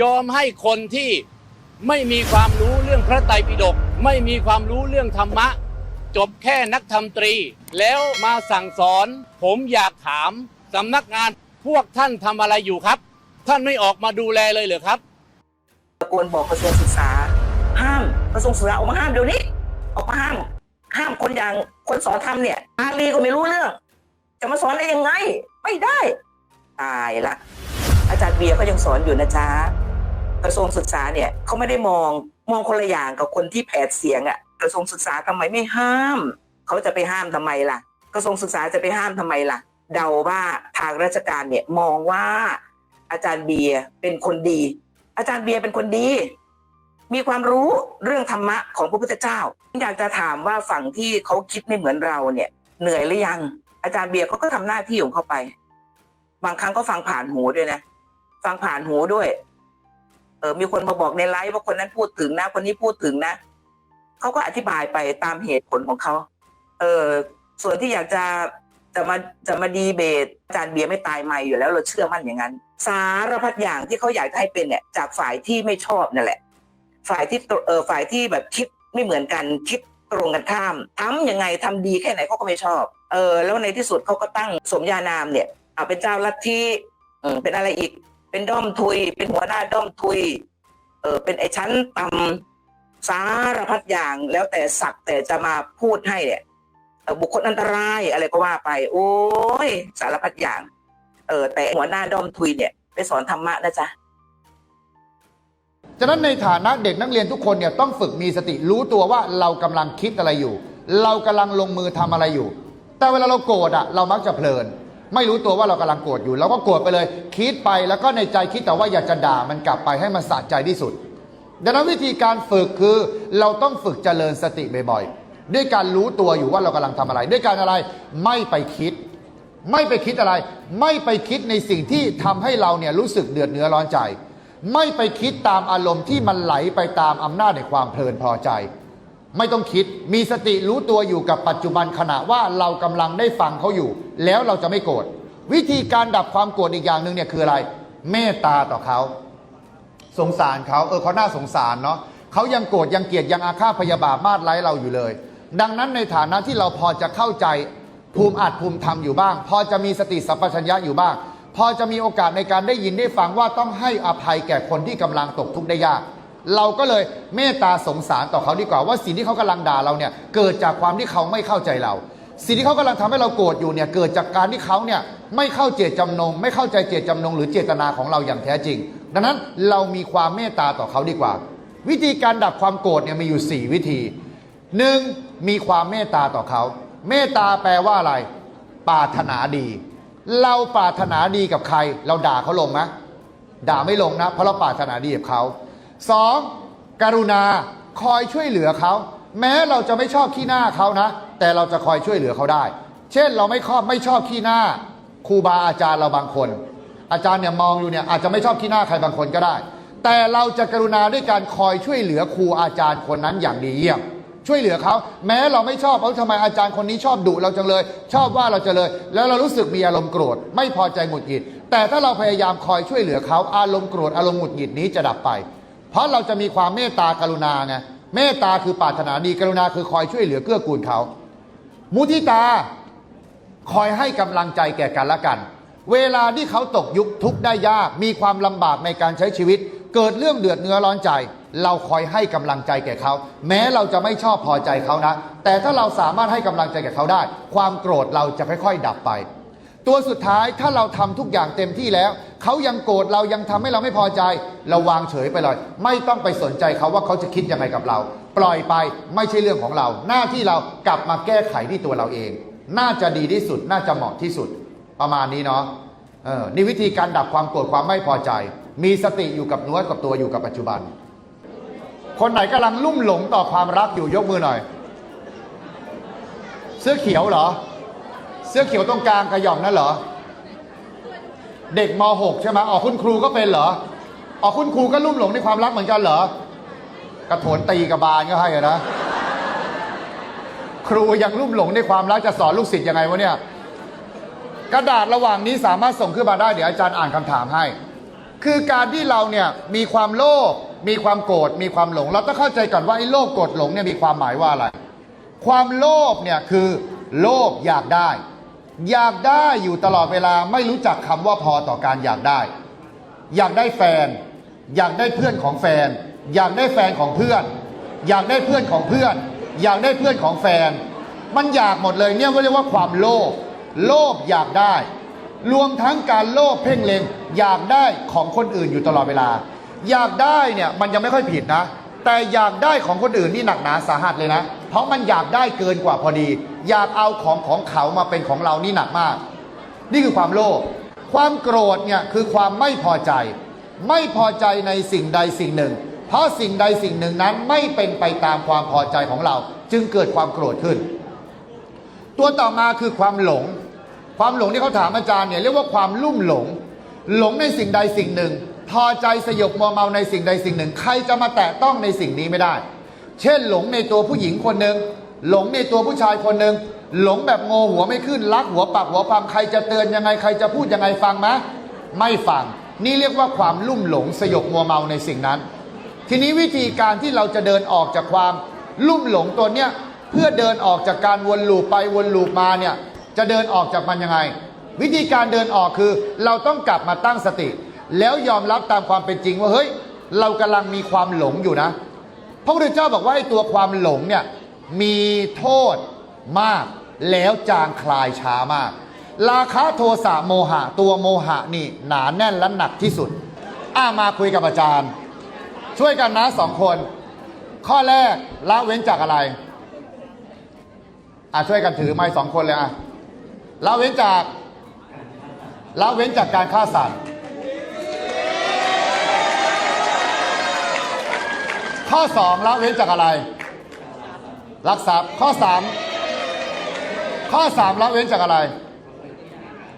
ยอมให้คนที่ไม่มีความรู้เรื่องพระไตรปิฎกไม่มีความรู้เรื่องธรรมะ จบแค่นักธรรมตรี แล้วมาสั่งสอน ผมอยากถามสำนักงานพวกท่านทำอะไรอยู่ครับ ท่านไม่ออกมาดูแลเลยเหรือครับตะโกนบอกกระทรวงศึกษา ห้ามกระทรวงศึกษาออกมาห้ามเดี๋ยวนี้ออกมาห้าม ห้ามคนอย่างคนสอนธรรมเนี่ยอาลีก็ไม่รู้เรื่อง จะมาสอนได้ยังไง ไม่ได้ ตายละ อาจารย์เบียร์ก็ยังสอนอยู่นะจ๊ะ กระทรวงศึกษาเนี่ยเขาไม่ได้มองมองคนละอย่างกับคนที่แผดเสียงอะ่ะกระทรวงศึกษาทำไมไม่ห้าม เขาจะไปห้ามทำไมล่ะ กระทรวงศึกษาจะไปห้ามทำไมล่ะ เดาว่าทางราชการเนี่ยมองว่าอาจารย์เบียร์เป็นคนดี อาจารย์เบียร์เป็นคนดี มีความรู้เรื่องธรรมะของพระพุทธเจ้า อยากจะถามว่าฝั่งที่เขาคิดไม่เหมือนเราเนี่ย เหนื่อยหรือยัง อาจารย์เบียร์เขาก็ทำหน้าที่ของเขาไป บางครั้งก็ฟังผ่านหูด้วยนะ ฟังผ่านหูด้วย ออมีคนมาบอกในไลฟ์ว่าคนนั้นพูดถึงนะ คนนี้พูดถึงนะเขาก็อธิบายไปตามเหตุผลของเขาเออส่วนที่อยากจะจะมาจะมาดีเบตอาจารย์เบียร์ไม่ตายใหม่อยู่แล้วเราเชื่อมั่นอย่างนั้น สารพัดอย่างที่เขาอยากให้เป็นเนี่ยจากฝ่ายที่ไม่ชอบนั่นแหละ ฝ่ายที่เออฝ่ายที่แบบคิดไม่เหมือนกันคิดตรงกันข้ามทำยังไงทำดีแค่ไหนเขาก็ไม่ชอบเออแล้วในที่สุดเขาก็ตั้งสมญานามเนี่ยเอาเป็นเจ้าลัทธิเออเป็นอะไรอีก เป็นด้อมทุย เป็นหัวหน้าด้อมทุย เออเป็นไอ้ชั้นต่ำสารพัดอย่างแล้วแต่สักแต่จะมาพูดให้เนี่ยบุคคลอันตรายอะไรก็ว่าไป โอ้ย สารพัดอย่าง เออ แต่หัวหน้าด้อมทุยเนี่ย ไปสอนธรรมะนะจ๊ะฉะนั้นในฐานะเด็กนักเรียนทุกคนเนี่ยต้องฝึกมีสติรู้ตัวว่าเรากำลังคิดอะไรอยู่ เรากำลังลงมือทำอะไรอยู่ แต่เวลาเราโกรธอะเรามักจะเพลิน ไม่รู้ตัวว่าเรากำลังโกรธอยู่เราก็โกรธไปเลย คิดไปแล้วก็ในใจคิดแต่ว่าอยากจะด่ามันกลับไปให้มันสะใจที่สุด ดังนั้นวิธีการฝึกคือเราต้องฝึกเจริญสติบ่อยๆด้วยการรู้ตัวอยู่ว่าเรากำลังทำอะไร ด้วยการอะไรไม่ไปคิด ไม่ไปคิดอะไร ไม่ไปคิดในสิ่งที่ทำให้เราเนี่ยรู้สึกเดือดเนื้อร้อนใจ ไม่ไปคิดตามอารมณ์ที่มันไหลไปตามอำนาจในความเพลินพอใจ ไม่ต้องคิดมีสติรู้ตัวอยู่กับปัจจุบันขณะว่าเรากำลังได้ฟังเขาอยู่ แล้วเราจะไม่โกรธวิธีการดับความโกรธอีกอย่างหนึ่งเนี่ยคืออะไร เมตตาต่อเขา สงสารเขาเออเขาน่าสงสารเนาะเขายังโกรธยังเกลียดยังอาฆาตพยาบาทมาดไร้เราอยู่เลย ดังนั้นในฐานะที่เราพอจะเข้าใจภูมิอัดภูมิธรรมอยู่บ้าง พอจะมีสติสัพพัญญะอยู่บ้าง พอจะมีโอกาสในการได้ยินได้ฟังว่าต้องให้อภัยแก่คนที่กำลังตกทุกข์ได้ยาก เราก็เลยเมตตาสงสารต่อเขาดีกว่าว่าสิ่งที่เขากำลังด่าเราเนี่ยเกิดจากความที่เขาไม่เข้าใจเรา สิ่งที่เขากำลังทำให้เราโกรธอยู่เนี่ยเกิดจากการที่เขาเนี่ยไม่เข้าเจตจำนง ไม่เข้าใจเจตจำนง หรือเจตนาของเราอย่างแท้จริง ดังนั้นเรามีความเมตตาต่อเขาดีกว่า วิธีการดับความโกรธเนี่ยมีอยู่ 4 วิธีหนึ่งมีความเมตตาต่อเขา เมตตาแปลว่าอะไรปรารถนาดี เราปรารถนาดีกับใคร เราด่าเขาลงไหมด่าไม่ลงนะเพราะเราปรารถนาดีกับเขา สองกรุณาคอยช่วยเหลือเขา แม้เราจะไม่ชอบขี้หน้าเขานะ แต่เราจะคอยช่วยเหลือเขาได้ เช่นเราไม่ชอบไม่ชอบขี้หน้าครูบาอาจารย์เราบางคน อาจารย์เนี่ยมองอยู่เนี่ยอาจจะไม่ชอบขี้หน้าใครบางคนก็ได้ แต่เราจะกรุณาด้วยการคอยช่วยเหลือครูอาจารย์คนนั้นอย่างดีเยี่ยมช่วยเหลือเขา แม้เราไม่ชอบเออทำไมอาจารย์คนนี้ชอบดุเราจังเลย ชอบว่าเราจังเลย แล้วเรารู้สึกมีอารมณ์โกรธ ไม่พอใจหงุดหงิด แต่ถ้าเราพยายามคอยช่วยเหลือเขาอารมณ์โกรธอารมณ์หงุดหงิดนี้จะดับไป เพราะเราจะมีความเมตตากรุณาไงเมตตาคือปรารถนาดีกรุณาคือคอยช่วยเหลือเกื้อกูลเขา มุทิตาคอยให้กำลังใจแก่กันและกัน เวลาที่เขาตกยุคทุกได้ยาก มีความลำบากในการใช้ชีวิต เกิดเรื่องเดือดเนื้อร้อนใจ เราคอยให้กำลังใจแก่เขา แม้เราจะไม่ชอบพอใจเขานะ แต่ถ้าเราสามารถให้กำลังใจแก่เขาได้ ความโกรธเราจะค่อย ๆ ดับไป ตัวสุดท้ายถ้าเราทำทุกอย่างเต็มที่แล้ว เขายังโกรธเรายังทำให้เราไม่พอใจ เราวางเฉยไปเลย ไม่ต้องไปสนใจเขาว่าเขาจะคิดยังไงกับเรา ปล่อยไปไม่ใช่เรื่องของเรา หน้าที่เรากลับมาแก้ไขที่ตัวเราเอง น่าจะดีที่สุด น่าจะเหมาะที่สุด ประมาณนี้เนาะเออนี่วิธีการดับความโกรธความไม่พอใจ มีสติอยู่กับเนื้อกับตัวอยู่กับปัจจุบัน คนไหนกำลังลุ่มหลงต่อความรักอยู่ยกมือหน่อย เสื้อเขียวเหรอ สื้อเขียวตรงกลางกระหย่อมนั่นเหรอ เด็กม .6 ใช่ไหมอ๋อคุณครูก็เป็นเหรออ๋อคุณครูก็ลุ่มหลงในความรักเหมือนกันเหรอ กระโถนตีกระบาลก็ให้นะ ครูยังลุ่มหลงในความรักจะสอนลูกศิษย์ยังไงวะเนี่ย กระดาษระหว่างนี้สามารถส่งขึ้นมาได้เดี๋ยวอาจารย์อ่านคำถามให้ คือการที่เราเนี่ยมีความโลภ มีความโกรธ มีความหลง เราต้องเข้าใจก่อนว่าไอ้โลภโกรธหลงเนี่ยมีความหมายว่าอะไร ความโลภเนี่ยคือโลภอยากได้ อยากได้อยู่ตลอดเวลาไม่รู้จักคำว่าพอต่อการอยากได้ อยากได้แฟน อยากได้เพื่อนของแฟน อยากได้แฟนของเพื่อน อยากได้เพื่อนของเพื่อน อยากได้เพื่อนของแฟน มันอยากหมดเลยเนี่ยก็เรียกว่าความโลภโลภอยากได้ รวมทั้งการโลภเพ่งเล็ง อยากได้ของคนอื่นอยู่ตลอดเวลา อยากได้เนี่ยมันยังไม่ค่อยผิดนะ แต่อยากได้ของคนอื่นนี่หนักหนาสาหัสเลยนะ เพราะมันอยากได้เกินกว่าพอดี อยากเอาของของเขามาเป็นของเรานี่หนักมาก นี่คือความโลภความโกรธเนี่ยคือความไม่พอใจ ไม่พอใจในสิ่งใดสิ่งหนึ่ง เพราะสิ่งใดสิ่งหนึ่งนั้นไม่เป็นไปตามความพอใจของเรา จึงเกิดความโกรธขึ้น ตัวต่อมาคือความหลง ความหลงที่เขาถามอาจารย์เนี่ยเรียกว่าความลุ่มหลง หลงในสิ่งใดสิ่งหนึ่ง พอใจสยบมัวเมาในสิ่งใดสิ่งหนึ่ง ใครจะมาแตะต้องในสิ่งนี้ไม่ได้ เช่นหลงในตัวผู้หญิงคนหนึ่ง หลงในตัวผู้ชายคนหนึ่งหลงแบบโงหัวไม่ขึ้นรักหัวปักหัวปั๊มใครจะเตือนยังไงใครจะพูดยังไงฟังไหมไม่ฟัง นี่เรียกว่าความลุ่มหลงสยบมัวเมาในสิ่งนั้น ทีนี้วิธีการที่เราจะเดินออกจากความลุ่มหลงตัวเนี้ยเพื่อเดินออกจากการวนลูปไปวนลูปมาเนี่ยจะเดินออกจากมันยังไง วิธีการเดินออกคือ เราต้องกลับมาตั้งสติ แล้วยอมรับตามความเป็นจริงว่าเฮ้ย เรากำลังมีความหลงอยู่นะพระพุทธเจ้าบอกว่าไอ้ตัวความหลงเนี่ย มีโทษมากแล้วจางคลายช้ามาก ราคะโทสะโมหะ ตัวโมหะนี่หนาแน่นและหนักที่สุด อ้ามาคุยกับอาจารย์ ช่วยกันนะสองคน ข้อแรกละเว้นจากอะไร อะช่วยกันถือไม้สองคนเลยอะละเว้นจากละเว้นจากการฆ่าสัตว์ ข้อสองละเว้นจากอะไร รักทรัพย์ข้อสามข้อสามละเว้นจากอะไร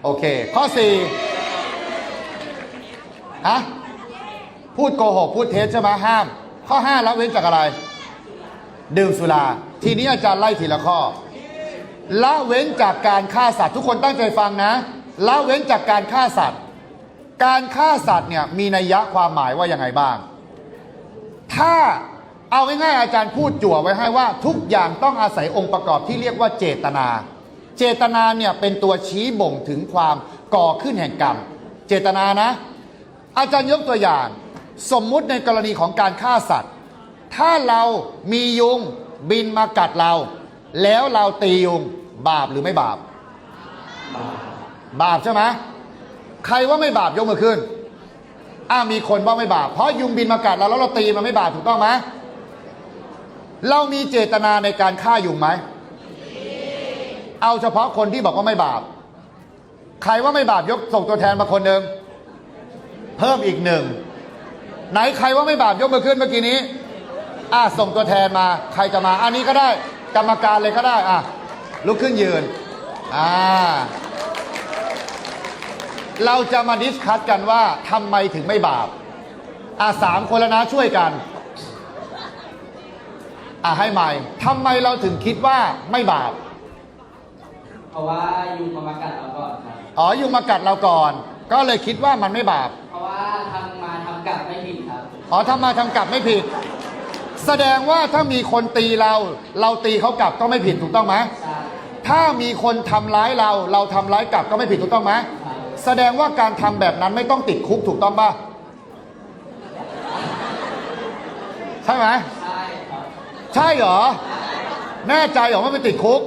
โอเค ข้อสี่ฮะ พูดโกหก พูดเท็จใช่ไหมห้าม ข้อห้าละเว้นจากอะไร ดื่มสุรา ทีนี้อาจารย์ไล่ทีละข้อ ละเว้นจากการฆ่าสัตว์ ทุกคนตั้งใจฟังนะ ละเว้นจากการฆ่าสัตว์ การฆ่าสัตว์เนี่ยมีนัยยะความหมายว่ายังไงบ้าง ถ้า เอาง่ายๆอาจารย์พูดจั่วไว้ให้ว่าทุกอย่างต้องอาศัยองค์ประกอบที่เรียกว่าเจตนา เจตนาเนี่ยเป็นตัวชี้บ่งถึงความก่อขึ้นแห่งกรรม เจตนานะ อาจารย์ยกตัวอย่าง สมมุติในกรณีของการฆ่าสัตว์ ถ้าเรามียุงบินมากัดเรา แล้วเราตียุงบาปหรือไม่บาป บาปใช่ไหมใครว่าไม่บาปยกมือขึ้นอ้ามีคนว่าไม่บาปเพราะยุงบินมากัดเราแล้วเราตีมันไม่บาปถูกต้องไหม เรามีเจตนาในการฆ่ายุงไหม เอาเฉพาะคนที่บอกว่าไม่บาป ใครว่าไม่บาปยกส่งตัวแทนมาคนหนึ่ง เพิ่มอีกหนึ่ง ไหนใครว่าไม่บาปยกมือขึ้นเมื่อกี้นี้ อะส่งตัวแทนมา ใครจะมา อันนี้ก็ได้ กรรมการเลยก็ได้ อะ ลุกขึ้นยืน อ่า เราจะมาดิสคัตกันว่าทำไมถึงไม่บาป อะสามคนแล้วนะช่วยกัน อะให้ใหม่ทำไมเราถึงคิดว่าไม่บาป เพราะว่ายุงมามากัดเราก่อนครับ อ๋อยุงมากัดเราก่อน ก็เลยคิดว่ามันไม่บาป เพราะว่าทำมาทำกลับไม่ผิดครับ อ๋อทำมาทำกลับไม่ผิด แสดงว่าถ้ามีคนตีเรา เราตีเขากลับก็ไม่ผิดถูกต้องไหมใช่ถ้ามีคนทำร้ายเรา เราทำร้ายกลับก็ไม่ผิดถูกต้องไหมครับแสดงว่าการทำแบบนั้นไม่ต้องติดคุกถูกต้องป่ะใช่ไหม ใช่เหรอ แน่ใจเหรอว่าไม่ติดคุก